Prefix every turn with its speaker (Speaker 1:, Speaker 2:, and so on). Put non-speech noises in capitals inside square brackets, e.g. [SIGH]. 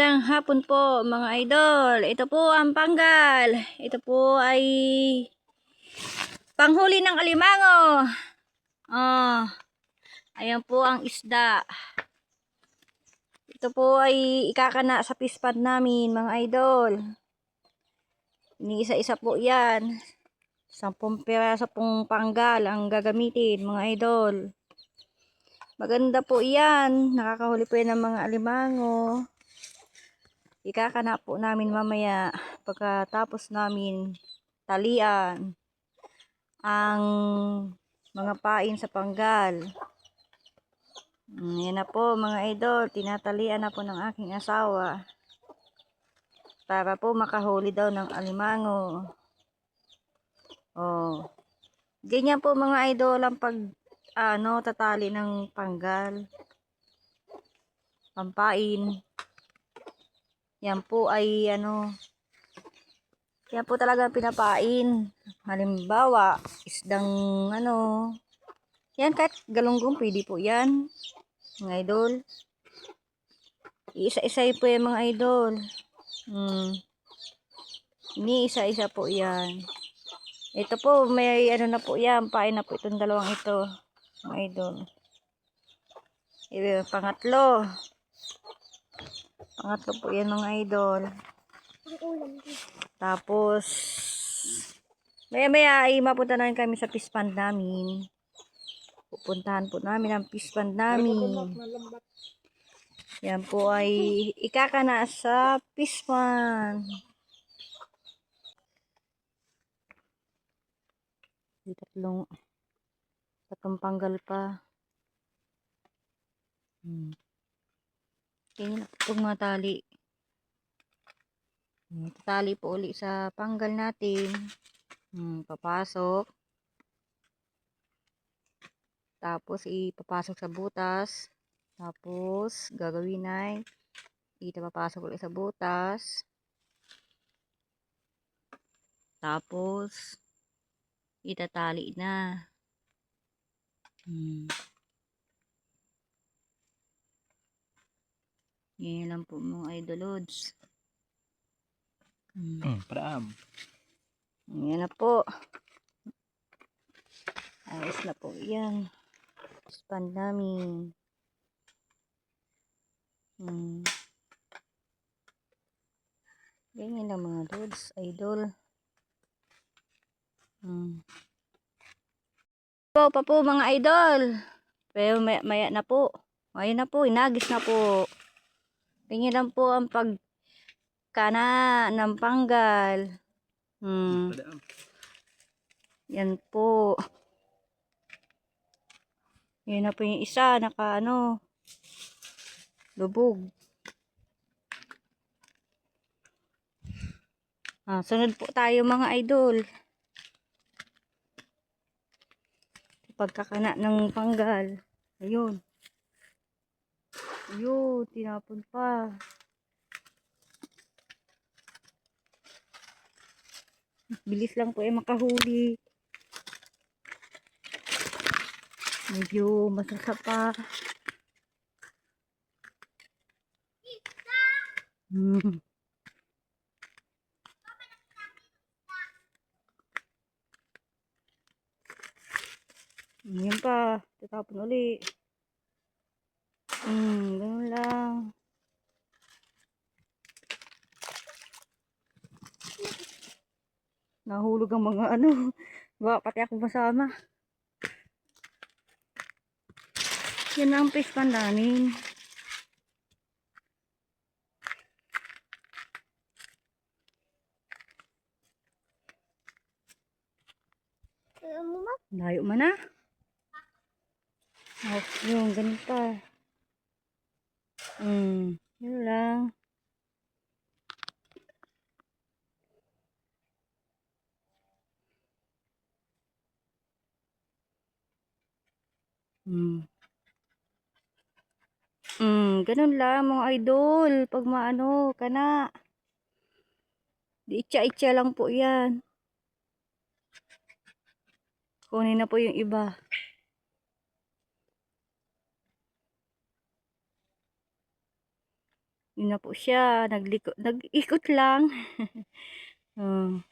Speaker 1: Magandang hapon po mga idol. Ito po ang panggal. Ito po ay panghuli ng alimango. Oh, ayan po ang isda. Ito po ay ikakana sa pispad namin mga idol. Iniisa-isa po yan. Sampung piraso pong panggal ang gagamitin mga idol. Maganda po yan. Nakakahuli po yan ng mga alimango. Ikakana po namin mamaya pagkatapos namin talian ang mga pain sa panggal. Mm, Yan na po mga idol. Tinatalian na po ng aking asawa. Para po makahuli daw ng alimango. Oh. Ganyan po mga idol ang pag ano, tatali ng panggal. Pampain. Yan po ay ano, yan po talaga pinapain. Halimbawa, isdang ano, yan kahit galunggong pwede po yan. Mga idol. Isa-isa po yan mga idol. Hmm. Ini isa-isa po yan. Ito po, may ano na po yan. Pain na po itong dalawang ito. Mga idol. Ito, pangatlo. Pangatlo po yan mga idol. Tapos, maya maya ay mapunta na kami sa fish pond namin. Pupuntahan po namin ang fish pond namin. Yan po ay ikakana sa fish pond. Tatlong tatlong panggal pa. Hmm. Ganyan itong mga tali. Tatali po uli sa panggal natin. Hmm, papasok. Tapos ipapasok sa butas. Tapos gagawin ay itapapasok ulit sa butas. Tapos itatali na. Hmm. Yan lang po mga idolods. Hmm.
Speaker 2: Hmm, praam.
Speaker 1: Yan na po. Ayos na po yan. Span namin. Hmm. Ganyan lang mga lods, idol. Hmm. Po pa po mga idol. Pero maya, maya na po. Ngayon na po, inagis na po. Ganyan lang po ang pagkana ng panggal. Hmm.
Speaker 2: Praam.
Speaker 1: Yan po. Yan na po yung isa, naka ano, lubog. Ah, sunod po tayo mga idol. Pagkakana ng panggal. Ayun. Ayun, tinapon pa. Bilis lang po eh makahuli. Medyo masasa pa. Hmm. Yan pa. Tatapon uli. Hmm, ganun lang. Nahulog ang mga ano. [LAUGHS] Baka pati ako masama. Yan ang fish pan namin. Layo man na. Oh, yun, ganun pa. Hmm, yun lang. Hmm. Hmm, ganun lang mga idol. Pag maano ka na. Di itcha-itcha lang po yan. Kunin na po yung iba. Yun na po siya. Nagliko, nag-ikot lang. [LAUGHS] oh.